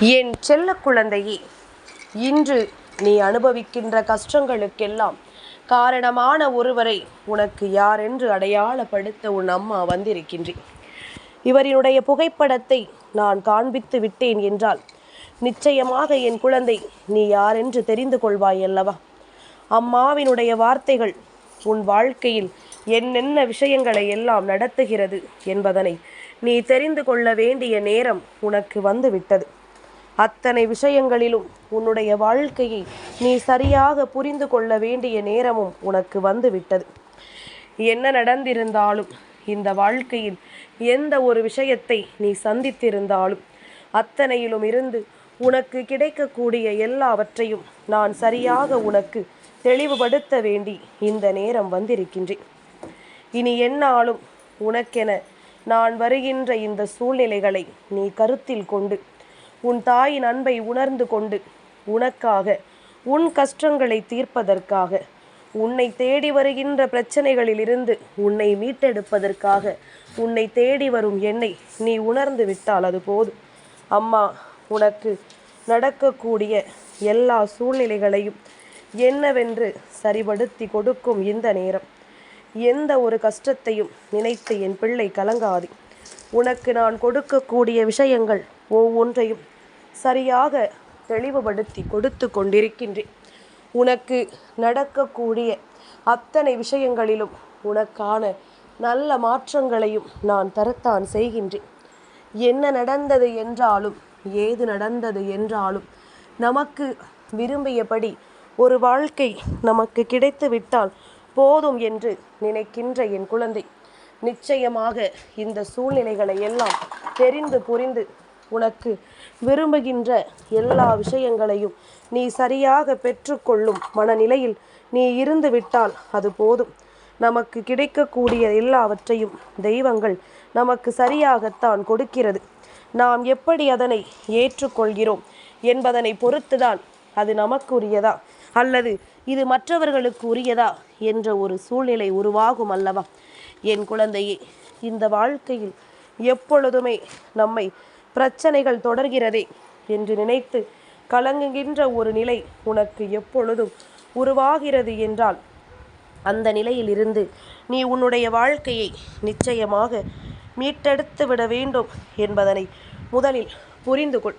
என் செல்ல குழந்தையே இன்று நீ அனுபவிக்கின்ற கஷ்டங்களுக்கெல்லாம் காரணமான ஒருவரை உனக்கு யாரென்று அடையாளப்படுத்த உன் அம்மா வந்திருக்கின்றேன். இவரினுடைய புகைப்படத்தை நான் காண்பித்து விட்டேன் என்றால் நிச்சயமாக என் குழந்தை நீ யாரென்று தெரிந்து கொள்வாய் அல்லவா? அம்மாவினுடைய வார்த்தைகள் உன் வாழ்க்கையில் என்னென்ன விஷயங்களை எல்லாம் நடத்துகிறது என்பதனை நீ தெரிந்து கொள்ள வேண்டிய நேரம் உனக்கு வந்துவிட்டது. அத்தனை விஷயங்களிலும் உன்னுடைய வாழ்க்கையை நீ சரியாக புரிந்து கொள்ள வேண்டிய நேரமும் உனக்கு வந்துவிட்டது. என்ன நடந்திருந்தாலும் இந்த வாழ்க்கையில் எந்த ஒரு விஷயத்தை நீ சந்தித்திருந்தாலும் அத்தனையிலும் இருந்து உனக்கு கிடைக்கக்கூடிய எல்லாவற்றையும் நான் சரியாக உனக்கு தெளிவுபடுத்த வேண்டி இந்த நேரம் வந்திருக்கின்றேன். இனி என்னாலும் உனக்கென நான் வருகின்ற இந்த சூழ்நிலைகளை நீ கருத்தில் கொண்டு உன் தாயின் அன்பை உணர்ந்து கொண்டு உனக்காக உன் கஷ்டங்களை தீர்ப்பதற்காக உன்னை தேடி வருகின்ற பிரச்சனைகளிலிருந்து உன்னை மீட்டெடுப்பதற்காக உன்னை தேடி வரும் என்னை நீ உணர்ந்து விட்டால் அது போதும். அம்மா உனக்கு நடக்கக்கூடிய எல்லா சூழ்நிலைகளையும் என்னவென்று சரிபடுத்தி கொடுக்கும் இந்த நேரம். எந்த ஒரு கஷ்டத்தையும் நினைத்து என் பிள்ளை கலங்காது. உனக்கு நான் கொடுக்கக்கூடிய விஷயங்கள் ஒவ்வொன்றையும் சரியாக தெளிவுபடுத்தி கொடுத்து கொண்டிருக்கின்றேன். உனக்கு நடக்கக்கூடிய அத்தனை விஷயங்களிலும் உனக்கான நல்ல மாற்றங்களையும் நான் தரத்தான் செய்கின்றேன். என்ன நடந்தது என்றாலும் ஏது நடந்தது என்றாலும் நமக்கு விரும்பியபடி ஒரு வாழ்க்கை நமக்கு கிடைத்து விட்டால் போதும் என்று நினைக்கின்ற என் குழந்தை. நிச்சயமாக இந்த சூழ்நிலைகளை எல்லாம் தெரிந்து புரிந்து உனக்கு விரும்புகின்ற எல்லா விஷயங்களையும் நீ சரியாக பெற்றுக்கொள்ளும் மனநிலையில் நீ இருந்து விட்டால் அது போதும். நமக்கு கிடைக்கக்கூடிய எல்லாவற்றையும் தெய்வங்கள் நமக்கு சரியாகத்தான் கொடுக்கிறது. நாம் எப்படி அதனை ஏற்றுக்கொள்கிறோம் என்பதனை பொறுத்துதான் அது நமக்குரியதா? அல்லது இது மற்றவர்களுக்கு உரியதா என்ற ஒரு சூழ்நிலை உருவாகும் அல்லவா? என் குழந்தையே இந்த வாழ்க்கையில் எப்பொழுதுமே நம்மை பிரச்சனைகள் தொடர்கிறதே என்று நினைத்து கலங்குகின்ற ஒரு நிலை உனக்கு எப்பொழுதும் உருவாகிறது என்றால் அந்த நிலையில் இருந்து நீ உன்னுடைய வாழ்க்கையை நிச்சயமாக மீட்டெடுத்து விட வேண்டும் என்பதனை முதலில் புரிந்து கொள்.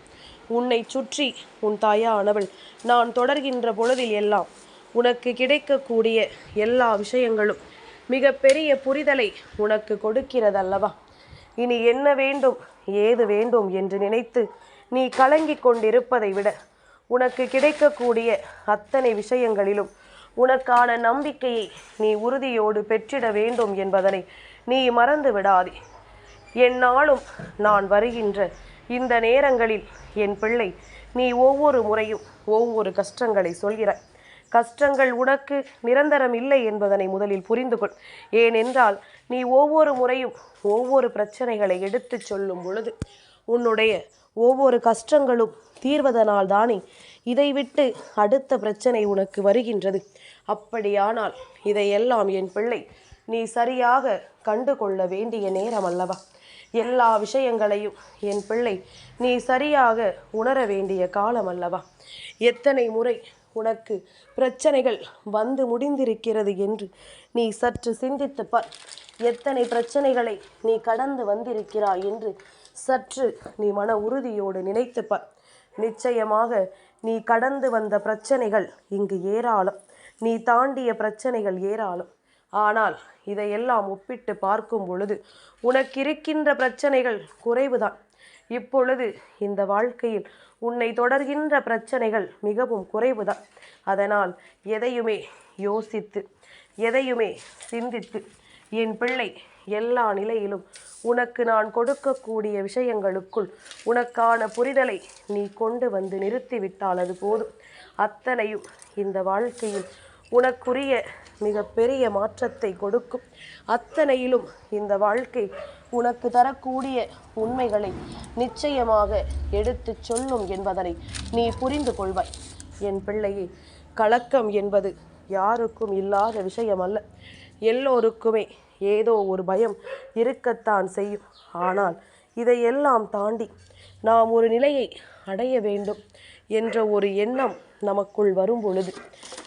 உன்னை சுற்றி உன் தாயானவள் நான் தொடர்கின்ற பொழுதில் எல்லாம் உனக்கு கிடைக்கக்கூடிய எல்லா விஷயங்களும் மிகப்பெரிய புரிதலை உனக்கு கொடுக்கிறதல்லவா? இனி என்ன வேண்டும் ஏது வேண்டும் என்று நினைத்து நீ கலங்கிக் கொண்டிருப்பதை விட உனக்கு கிடைக்கக்கூடிய அத்தனை விஷயங்களிலும் உனக்கான நம்பிக்கையை நீ உறுதியோடு பெற்றிட வேண்டும் என்பதனை நீ மறந்து விடாதே. என்னாலும் நான் வருகின்ற இந்த நேரங்களில் என் பிள்ளை நீ ஒவ்வொரு முறையும் ஒவ்வொரு கஷ்டங்களை சொல்கிறாய். கஷ்டங்கள் உனக்கு நிரந்தரம் இல்லை என்பதனை முதலில் புரிந்து கொள் ஏனென்றால் நீ ஒவ்வொரு முறையும் ஒவ்வொரு பிரச்சனைகளை எடுத்துச் சொல்லும் பொழுது உன்னுடைய ஒவ்வொரு கஷ்டங்களும் தீர்வதனால் தானே இதை விட்டு அடுத்த பிரச்சனை உனக்கு வருகின்றது. அப்படியானால் இதையெல்லாம் என் பிள்ளை நீ சரியாக கண்டு கொள்ள வேண்டிய நேரம் அல்லவா? எல்லா விஷயங்களையும் என் பிள்ளை நீ சரியாக உணர வேண்டிய காலம் அல்லவா? எத்தனை முறை உனக்கு பிரச்சனைகள் வந்து முடிந்திருக்கிறது என்று நீ சற்று சிந்தித்து பார். எத்தனை பிரச்சனைகளை நீ கடந்து வந்திருக்கிறாய் என்று சற்று நீ மன உறுதியோடு நினைத்து பார். நிச்சயமாக நீ கடந்து வந்த பிரச்சனைகள் இங்கு ஏராளம். நீ தாண்டிய பிரச்சனைகள் ஏராளம். ஆனால் இதையெல்லாம் ஒப்பிட்டு பார்க்கும் பொழுது உனக்கு இருக்கின்ற பிரச்சனைகள் குறைவுதான். இப்பொழுது இந்த வாழ்க்கையில் உன்னை தொடர்கின்ற பிரச்சனைகள் மிகவும் குறைவுதான். அதனால் எதையுமே யோசித்து எதையுமே சிந்தித்து என் பிள்ளை எல்லா நிலையிலும் உனக்கு நான் கொடுக்கக்கூடிய விஷயங்களுக்குள் உனக்கான புரிதலை நீ கொண்டு வந்து நிறுத்திவிட்டால் அது போதும். அத்தனையும் இந்த வாழ்க்கையில் உனக்குரிய மிகப்பெரிய மாற்றத்தை கொடுக்கும். அத்தனையிலும் இந்த வாழ்க்கை உனக்கு தரக்கூடிய உண்மைகளை நிச்சயமாக எடுத்துச் சொல்லும் என்பதனை நீ புரிந்து கொள்வாய். என் பிள்ளையே கலக்கம் என்பது யாருக்கும் இல்லாத விஷயம் அல்ல எல்லோருக்குமே ஏதோ ஒரு பயம் இருக்கத்தான் செய்யும். ஆனால் இதையெல்லாம் தாண்டி நாம் ஒரு நிலையை அடைய வேண்டும் என்ற ஒரு எண்ணம் நமக்குள் வரும் பொழுது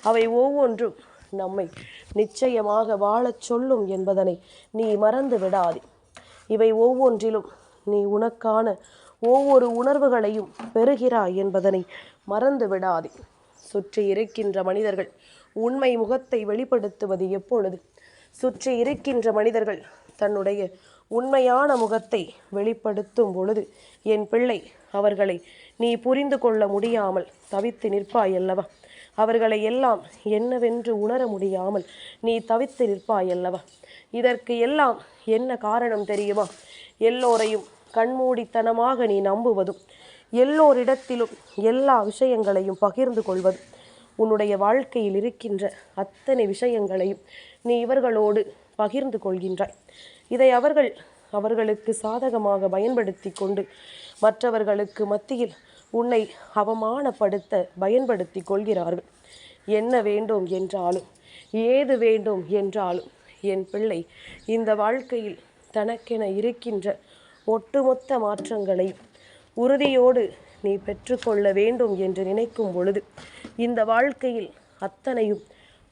அவை ஒவ்வொன்றும் நம்மை நிச்சயமாக வாழச் சொல்லும் என்பதனை நீ மறந்து விடாதே இவை ஒவ்வொன்றிலும் நீ உனக்கான ஒவ்வொரு உணர்வுகளையும் பெறுகிறாய் என்பதனை மறந்து விடாதே சுற்றி இருக்கின்ற மனிதர்கள் உண்மை முகத்தை வெளிப்படுத்துவது எப்பொழுது? சுற்றி இருக்கின்ற மனிதர்கள் தன்னுடைய உண்மையான முகத்தை வெளிப்படுத்தும் பொழுது என் பிள்ளை அவர்களை நீ புரிந்து கொள்ள முடியாமல் தவித்து நிற்பாய் அல்லவா அவர்களை எல்லாம் என்னவென்று உணர முடியாமல் நீ தவித்து நிற்பாய் அல்லவா? இதற்கு எல்லாம் என்ன காரணம் தெரியுமா? எல்லோரையும் கண்மூடித்தனமாக நீ நம்புவதும் எல்லோரிடத்திலும் எல்லா விஷயங்களையும் பகிர்ந்து கொள்வதும் உன்னுடைய வாழ்க்கையில் இருக்கின்ற அத்தனை விஷயங்களையும் நீ இவர்களோடு பகிர்ந்து கொள்கின்றாய். இதை அவர்கள் அவர்களுக்கு சாதகமாக பயன்படுத்தி கொண்டு மற்றவர்களுக்கு மத்தியில் உன்னை அவமானப்படுத்த பயன்படுத்தி கொள்கிறார்கள். என்ன வேண்டும் என்றாலும் ஏது வேண்டும் என்றாலும் என் பிள்ளை இந்த வாழ்க்கையில் தனக்கென இருக்கின்ற ஒட்டுமொத்த மாற்றங்களை உறுதியோடு நீ பெற்றுக்கொள்ள வேண்டும் என்று நினைக்கும் பொழுது இந்த வாழ்க்கையில் அத்தனையும்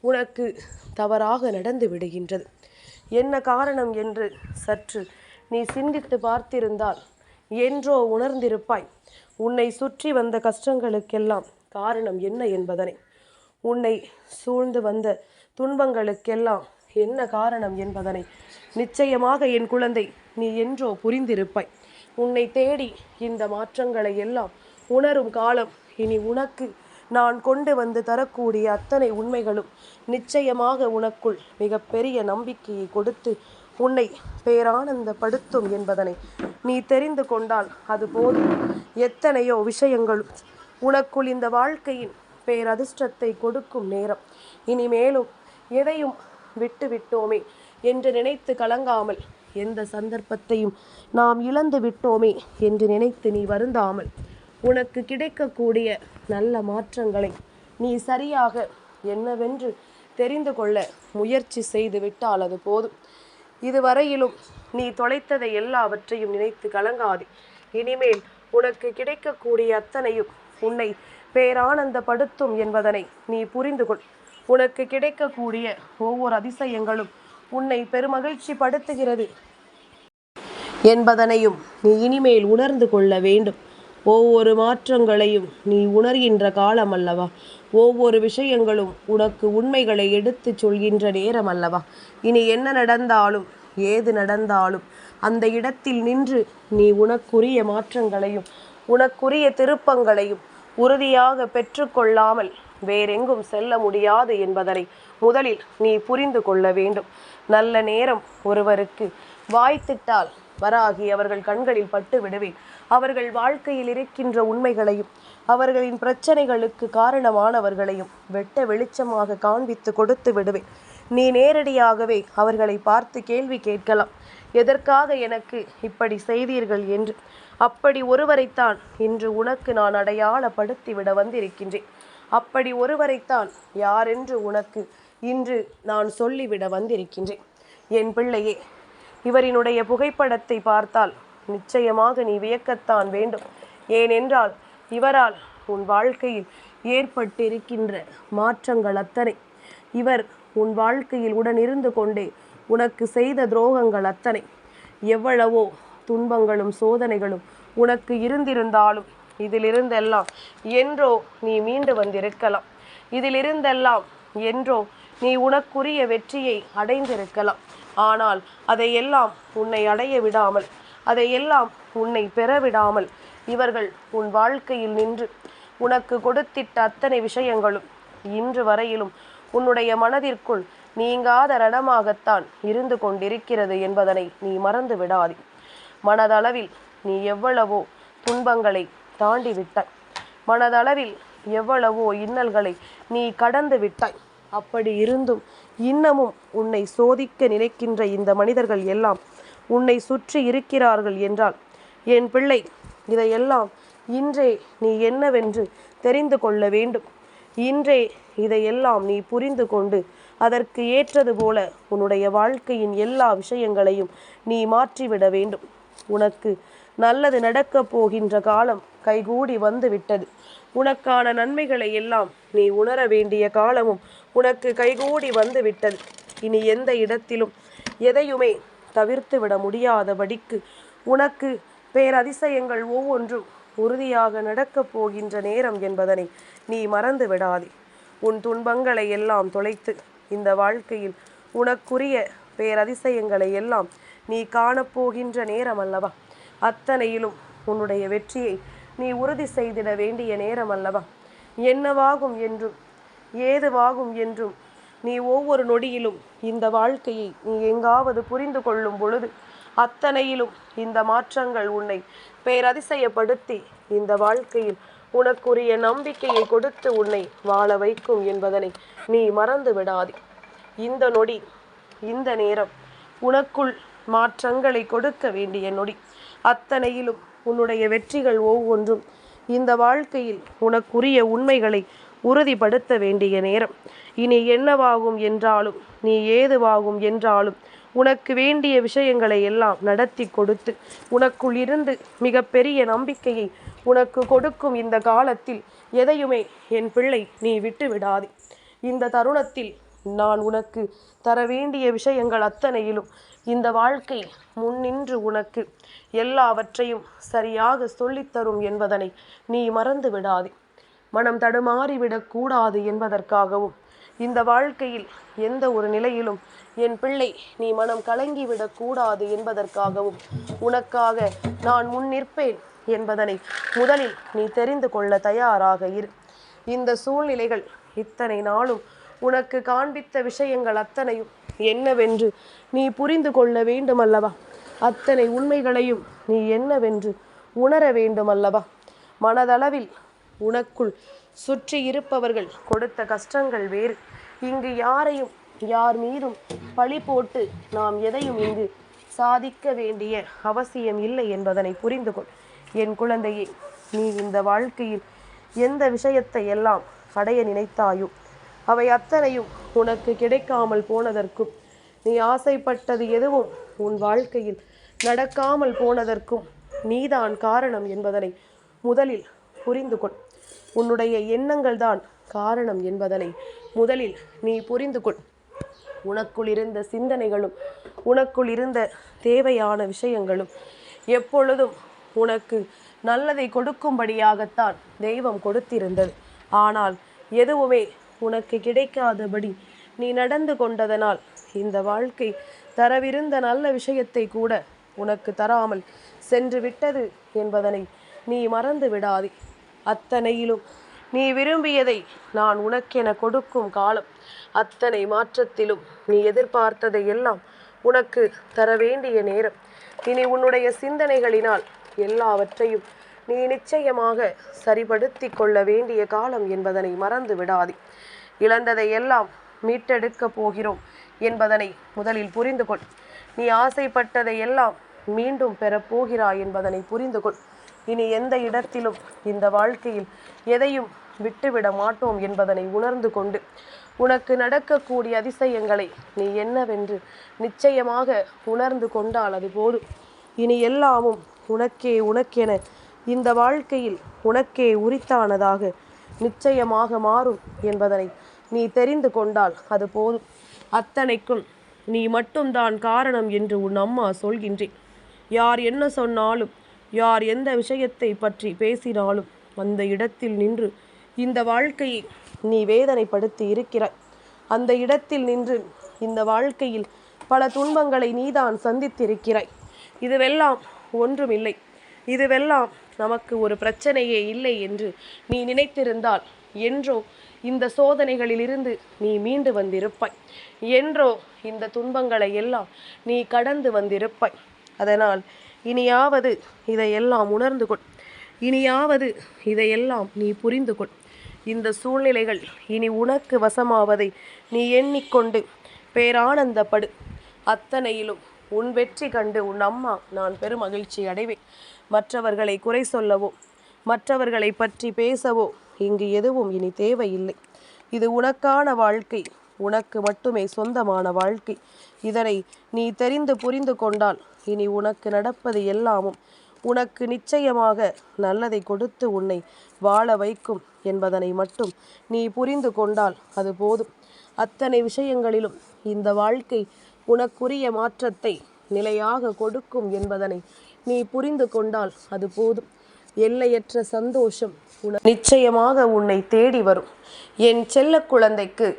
உனக்கு தவறாக நடந்து விடுகின்றது. என்ன காரணம் என்று சற்று நீ சிந்தித்து பார்த்திருந்தால் என்றோ உணர்ந்திருப்பாய். உன்னை சுற்றி வந்த கஷ்டங்களுக்கெல்லாம் காரணம் என்ன என்பதனை. உன்னை சூழ்ந்து வந்த துன்பங்களுக்கெல்லாம் என்ன காரணம் என்பதனை. நிச்சயமாக என் குழந்தை நீ என்றோ புரிந்திருப்பாய். உன்னை தேடி இந்த மாற்றங்களை எல்லாம் உணரும் காலம் இனி உனக்கு நான் கொண்டு வந்து தரக்கூடிய அத்தனை உண்மைகளும் நிச்சயமாக உனக்குள் மிகப்பெரிய நம்பிக்கையை கொடுத்து உன்னை பேரானந்தப்படுத்தும் என்பதனை நீ தெரிந்து கொண்டால் அது போதும். எத்தனையோ விஷயங்கள் உனக்குள் இந்த வாழ்க்கையின் பேரதிர்ஷ்டத்தை கொடுக்கும் நேரம். இனிமேலும் எதையும் விட்டு விட்டோமே என்று நினைத்து கலங்காமல் எந்த சந்தர்ப்பத்தையும் நாம் இழந்து விட்டோமே என்று நினைத்து நீ வருந்தாமல் உனக்கு கிடைக்கக்கூடிய நல்ல மாற்றங்களை நீ சரியாக என்னவென்று தெரிந்து கொள்ள முயற்சி செய்து விட்டால் அது போதும். இதுவரையிலும் நீ தொலைத்ததை எல்லாவற்றையும் நினைத்து கலங்காதே. இனிமேல் உனக்கு கிடைக்கக்கூடிய அத்தனையும் உன்னை பேரானந்தப்படுத்தும் என்பதனை நீ புரிந்து கொள் உனக்கு கிடைக்கக்கூடிய ஒவ்வொரு அதிசயங்களும் உன்னை பெருமகிழ்ச்சி படுத்துகிறது என்பதனையும் நீ இனிமேல் உணர்ந்து கொள்ள வேண்டும். ஒவ்வொரு மாற்றங்களையும் நீ உணர்கின்ற காலம் அல்லவா? ஒவ்வொரு விஷயங்களும் உனக்கு உண்மைகளை எடுத்துச் சொல்கின்ற நேரம் அல்லவா? இனி என்ன நடந்தாலும் ஏது நடந்தாலும் அந்த இடத்தில் நின்று நீ உனக்குரிய மாற்றங்களையும் உனக்குரிய திருப்பங்களையும் உறுதியாக பெற்றுக்கொள்ளாமல் வேறெங்கும் செல்ல முடியாது என்பதனை முதலில் நீ புரிந்து கொள்ள வேண்டும். நல்ல நேரம் ஒருவருக்கு வாய்த்திட்டால் வராகி அவர்கள் கண்களில் பட்டு விடுவேன். அவர்கள் வாழ்க்கையில் இருக்கின்ற உண்மைகளையும் அவர்களின் பிரச்சனைகளுக்கு காரணமானவர்களையும் வெட்ட வெளிச்சமாக காண்பித்து கொடுத்து விடுவேன். நீ நேரடியாகவே அவர்களை பார்த்து கேள்வி கேட்கலாம். எதற்காக எனக்கு இப்படி செய்தீர்கள் என்று? அப்படி ஒருவரைத்தான் இன்று உனக்கு நான் அடையாளப்படுத்தி விட வந்திருக்கின்றேன். அப்படி ஒருவரைத்தான் யாரென்று உனக்கு இன்று நான் சொல்லிவிட வந்திருக்கின்றேன். என் பிள்ளையே இவரினுடைய புகைப்படத்தை பார்த்தால் நிச்சயமாக நீ வியக்கத்தான் வேண்டும். ஏனென்றால் இவரால் உன் வாழ்க்கையில் ஏற்பட்டிருக்கின்ற மாற்றங்கள் அத்தனை. இவர் உன் வாழ்க்கையில் உடன் இருந்து கொண்டே உனக்கு செய்த துரோகங்கள் அத்தனை. எவ்வளவோ துன்பங்களும் சோதனைகளும் உனக்கு இருந்திருந்தாலும் இதிலிருந்தெல்லாம் என்றோ நீ மீண்டு வந்திருக்கலாம். இதிலிருந்தெல்லாம் என்றோ நீ உனக்குரிய வெற்றியை அடைந்திருக்கலாம். ஆனால் அதையெல்லாம் உன்னை அடைய விடாமல் அதையெல்லாம் உன்னை பெற விடாமல் இவர்கள் உன் வாழ்க்கையில் நின்று உனக்கு கொடுத்திட்ட அத்தனை விஷயங்களும் இன்று வரையிலும் உன்னுடைய மனதிற்குள் நீங்காத ரணமாகத்தான் இருந்து கொண்டிருக்கிறது என்பதனை நீ மறந்து விடாதே. மனதளவில் நீ எவ்வளவோ துன்பங்களை தாண்டி விட்டாய் மனதளவில் எவ்வளவோ இன்னல்களை நீ கடந்து விட்டாய். அப்படி இருந்தும் இன்னமும் உன்னை சோதிக்க நினைக்கின்ற இந்த மனிதர்கள் எல்லாம் உன்னை சுற்றி இருக்கிறார்கள் என்றால் என் பிள்ளை இதையெல்லாம் இன்றே நீ என்னவென்று தெரிந்து கொள்ள வேண்டும். இன்றே இதையெல்லாம் நீ புரிந்து கொண்டு அதற்கு ஏற்றது போல உன்னுடைய வாழ்க்கையின் எல்லா விஷயங்களையும் நீ மாற்றிவிட வேண்டும். உனக்கு நல்லது நடக்கப் போகின்ற காலம் கைகூடி வந்து விட்டது உனக்கான நன்மைகளை எல்லாம் நீ உணர வேண்டிய காலமும் உனக்கு கைகூடி வந்து விட்டது இனி எந்த இடத்திலும் எதையுமே தவிர்த்து விட முடியாதபடிக்கு உனக்கு பேரதிசயங்கள் ஒவ்வொன்றும் உறுதியாக நடக்கப் போகின்ற நேரம் என்பதனை நீ மறந்து விடாதே உன் துன்பங்களை எல்லாம் தொலைத்து இந்த வாழ்க்கையில் உனக்குரிய பேரதிசயங்களை எல்லாம் நீ காணப்போகின்ற நேரம் அல்லவா அத்தனையிலும் உன்னுடைய வெற்றியை நீ உறுதி செய்திட வேண்டிய நேரம் அல்லவா என்னவாகும் என்றும் ஏதுவாகும் என்றும். நீ ஒவ்வொரு நொடியிலும் இந்த வாழ்க்கையை நீ எங்காவது புரிந்து கொள்ளும் பொழுது அத்தனையிலும் இந்த மாற்றங்கள் உன்னை பேரதிசயப்படுத்தி இந்த வாழ்க்கையில் உனக்குரிய நம்பிக்கையை கொடுத்து உன்னை வாழ வைக்கும் என்பதனை நீ மறந்து விடாதே. இந்த நொடி இந்த நேரம் உனக்குள் மாற்றங்களை கொடுக்க வேண்டிய நொடி. அத்தனையிலும் உன்னுடைய வெற்றிகள் ஒவ்வொன்றும். இந்த வாழ்க்கையில் உனக்குரிய உண்மைகளை உறுதிப்படுத்த வேண்டிய நேரம். இனி என்னவாகும் என்றாலும் நீ ஏதுவாகும் என்றாலும் உனக்கு வேண்டிய விஷயங்களை எல்லாம் நடத்தி கொடுத்து உனக்குள் இருந்து மிகப்பெரிய நம்பிக்கையை உனக்கு கொடுக்கும் இந்த காலத்தில் எதையுமே என் பிள்ளை நீ விட்டு விடாதே. இந்த தருணத்தில் நான் உனக்கு தர வேண்டிய விஷயங்கள் அத்தனையிலும் இந்த வாழ்க்கை முன்னின்று உனக்கு எல்லாவற்றையும் சரியாக சொல்லித்தரும் என்பதனை நீ மறந்து விடாதே. மனம் தடுமாறிவிடக் கூடாது என்பதற்காகவும் இந்த வாழ்க்கையில் எந்த ஒரு நிலையிலும் என் பிள்ளை நீ மனம் கலங்கிவிடக் கூடாது என்பதற்காகவும் உனக்காக நான் முன் நிற்பேன் என்பதனை முதலில் நீ தெரிந்து கொள்ள தயாராக இரு. இந்த சூழ்நிலைகள் இத்தனை நாளும் உனக்கு காண்பித்த விஷயங்கள் அத்தனையும் என்னவென்று நீ புரிந்து கொள்ள வேண்டுமல்லவா? அத்தனை உண்மைகளையும் நீ என்னவென்று உணர வேண்டுமல்லவா? மனதளவில் உனக்குள் சுற்றி இருப்பவர்கள் கொடுத்த கஷ்டங்கள் வேறு. இங்கு யாரையும் யார் மீதும் பழி போட்டு நாம் எதையும் இங்கு சாதிக்க வேண்டிய அவசியம் இல்லை என்பதனை புரிந்து கொள். என் குழந்தையே நீ இந்த வாழ்க்கையில் எந்த விஷயத்தை எல்லாம் அடைய நினைத்தாயோ அவை அத்தனையும் உனக்கு கிடைக்காமல் போனதற்கும் நீ ஆசைப்பட்டது எதுவும் உன் வாழ்க்கையில் நடக்காமல் போனதற்கும் நீதான் காரணம் என்பதனை முதலில் புரிந்து கொள். உன்னுடைய எண்ணங்கள் தான் காரணம் என்பதனை முதலில் நீ புரிந்து கொள். உனக்குள் இருந்த சிந்தனைகளும் உனக்குள் இருந்த தேவையான விஷயங்களும் எப்பொழுதும் உனக்கு நல்லதை கொடுக்கும்படியாகத்தான் தெய்வம் கொடுத்திருந்தது. ஆனால் எதுவுமே உனக்கு கிடைக்காதபடி நீ நடந்து கொண்டதனால் இந்த வாழ்க்கை தரவிருந்த நல்ல விஷயத்தை கூட உனக்கு தராமல் சென்று விட்டது என்பதனை நீ மறந்து விடாதே. அத்தனையிலும். நீ விரும்பியதை நான் உனக்கென கொடுக்கும் காலம். அத்தனை மாற்றத்திலும் நீ எதிர்பார்த்ததை எல்லாம் உனக்கு தர வேண்டிய நேரம். இனி உன்னுடைய சிந்தனைகளினால் எல்லாவற்றையும் நீ நிச்சயமாக சரிபடுத்தி கொள்ள வேண்டிய காலம் என்பதனை மறந்து விடாதே. இழந்ததை எல்லாம் மீட்டெடுக்க போகிறோம் என்பதனை முதலில் புரிந்து கொள் நீ ஆசைப்பட்டதை எல்லாம் மீண்டும் பெறப்போகிறாய் என்பதனை புரிந்து கொள் இனி எந்த இடத்திலும் இந்த வாழ்க்கையில் எதையும் விட்டுவிட மாட்டோம் என்பதனை உணர்ந்து கொண்டு உனக்கு நடக்கக்கூடிய அதிசயங்களை நீ என்னவென்று நிச்சயமாக உணர்ந்து கொண்டால் அது போதும் இனி எல்லாமும் உனக்கே உனக்கென இந்த வாழ்க்கையில் உனக்கே உரித்தானதாக நிச்சயமாக மாறும் என்பதனை நீ தெரிந்து கொண்டால் அது போதும் அத்தனைக்கும் நீ மட்டும்தான் காரணம் என்று உன் அம்மா சொல்கின்றேன் யார் என்ன சொன்னாலும் யார் எந்த விஷயத்தை பற்றி பேசினாலும் அந்த இடத்தில் நின்று இந்த வாழ்க்கையை நீ வேதனைப்படுத்தி இருக்கிறாய். அந்த இடத்தில் நின்று இந்த வாழ்க்கையில் பல துன்பங்களை நீதான் சந்தித்திருக்கிறாய். இதுவெல்லாம் ஒன்றுமில்லை. இதுவெல்லாம் நமக்கு ஒரு பிரச்சனையே இல்லை என்று நீ நினைத்திருந்தால் என்றோ இந்த சோதனைகளிலிருந்து நீ மீண்டு வந்திருப்பாய். என்றோ இந்த துன்பங்களை எல்லாம் நீ கடந்து வந்திருப்பாய். அதனால் இனியாவது இதையெல்லாம் உணர்ந்து கொள். இனியாவது இதையெல்லாம் நீ புரிந்து கொள். இந்த சூழ்நிலைகள் இனி உனக்கு வசமாவதை நீ எண்ணிக்கொண்டு பேரானந்தப்படு. அத்தனையிலும் உன் வெற்றி கண்டு உன் அம்மா நான் பெரும் மகிழ்ச்சி அடைவேன். மற்றவர்களை குறை சொல்லவோ மற்றவர்களை பற்றி பேசவோ இங்கு எதுவும் இனி தேவையில்லை. இது உனக்கான வாழ்க்கை உனக்கு மட்டுமே சொந்தமான வாழ்க்கை. இதனை நீ தெரிந்து புரிந்து கொண்டால் இனி உனக்கு நடப்பது எல்லாமும் உனக்கு நிச்சயமாக நல்லதை கொடுத்து உன்னை வாழ வைக்கும் என்பதனை மட்டும் நீ புரிந்து கொண்டால் அது போதும். அத்தனை விஷயங்களிலும் இந்த வாழ்க்கை உனக்குரிய மாற்றத்தை நிலையாக கொடுக்கும் என்பதனை நீ புரிந்து கொண்டால் அது போதும். எல்லையற்ற சந்தோஷம் உன நிச்சயமாக உன்னை தேடி வரும். என் செல்ல குழந்தைக்கு